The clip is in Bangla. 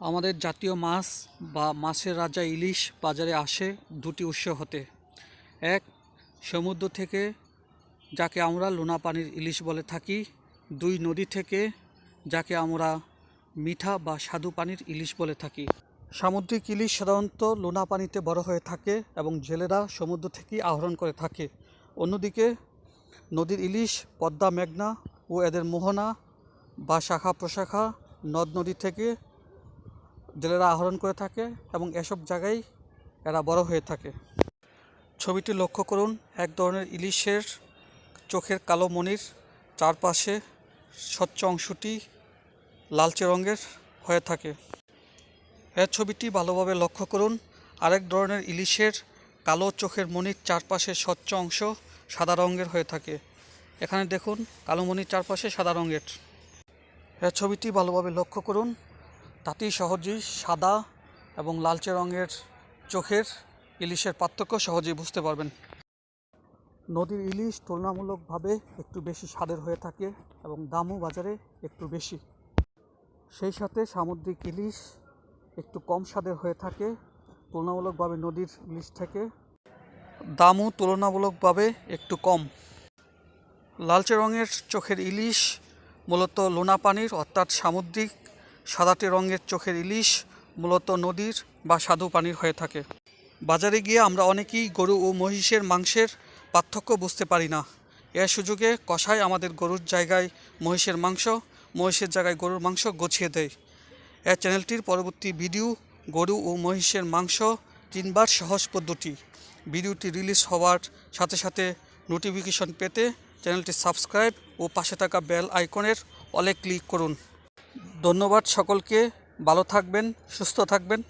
আমাদের জাতীয় মাছ বা মাছের রাজা ইলিশ বাজারে আসে দুটি উৎস হতে। এক, সমুদ্র থেকে, যাকে আমরা লোনা পানির ইলিশ বলে থাকি। দুই, নদী থেকে, যাকে আমরা মিঠা বা স্বাদু পানির ইলিশ বলে থাকি। সামুদ্রিক ইলিশ সাধারণত লোনা পানিতে বড় হয়ে থাকে এবং জেলেরা সমুদ্র থেকেই আহরণ করে থাকে। অন্যদিকে, নদীর ইলিশ, পদ্মা, মেঘনা ও এদের মোহনা বা শাখা প্রশাখা নদ নদী থেকে জেলেরা আহরণ করে থাকে এবং এসব জায়গায় এরা বড় হয়ে থাকে। ছবিটি লক্ষ্য করুন, এক ধরনের ইলিশের চোখের কালো মনির, চারপাশে স্বচ্ছ অংশটি লালচে রঙের হয়ে থাকে। এর ছবিটি ভালোভাবে লক্ষ্য করুন, আরেক ধরনের ইলিশের কালো চোখের মনির চারপাশে স্বচ্ছ অংশ সাদা রঙের হয়ে থাকে। এখানে দেখুন, কালো মনির চারপাশে সাদা রঙের। এর ছবিটি ভালোভাবে লক্ষ্য করুন তাতেই সহজেই সাদা এবং লালচে রঙের চোখের ইলিশের পার্থক্য সহজেই বুঝতে পারবেন। নদীর ইলিশ তুলনামূলকভাবে একটু বেশি স্বাদের হয়ে থাকে এবং দামও বাজারে একটু বেশি। সেই সাথে সামুদ্রিক ইলিশ একটু কম স্বাদের হয়ে থাকে, তুলনামূলকভাবে নদীর ইলিশ থেকে। দামও তুলনামূলকভাবে একটু কম। লালচে রঙের চোখের ইলিশ মূলত লোনা পানির অর্থাৎ সামুদ্রিক সাদাটে রঙের চোখের ইলিশ মূলত নদীর বা স্বাদু পানির হয়ে থাকে। বাজারে গিয়ে আমরা অনেকেই গরু ও মহিষের মাংসের পার্থক্য বুঝতে পারি না। এর সুযোগে কষায় আমাদের গরুর জায়গায় মহিষের মাংস, মহিষের জায়গায় গরুর মাংস গছিয়ে দেয়। এ চ্যানেলটির পরবর্তী ভিডিও গরু ও মহিষের মাংস তিনবার সহজ পদ্ধতি। ভিডিওটি রিলিজ হওয়ার সাথে সাথে নোটিফিকেশন পেতে চ্যানেলটি সাবস্ক্রাইব ও পাশে থাকা বেল আইকনের অলে ক্লিক করুন। ধন্যবাদ সকলকে ভালো থাকবেন সুস্থ থাকবেন।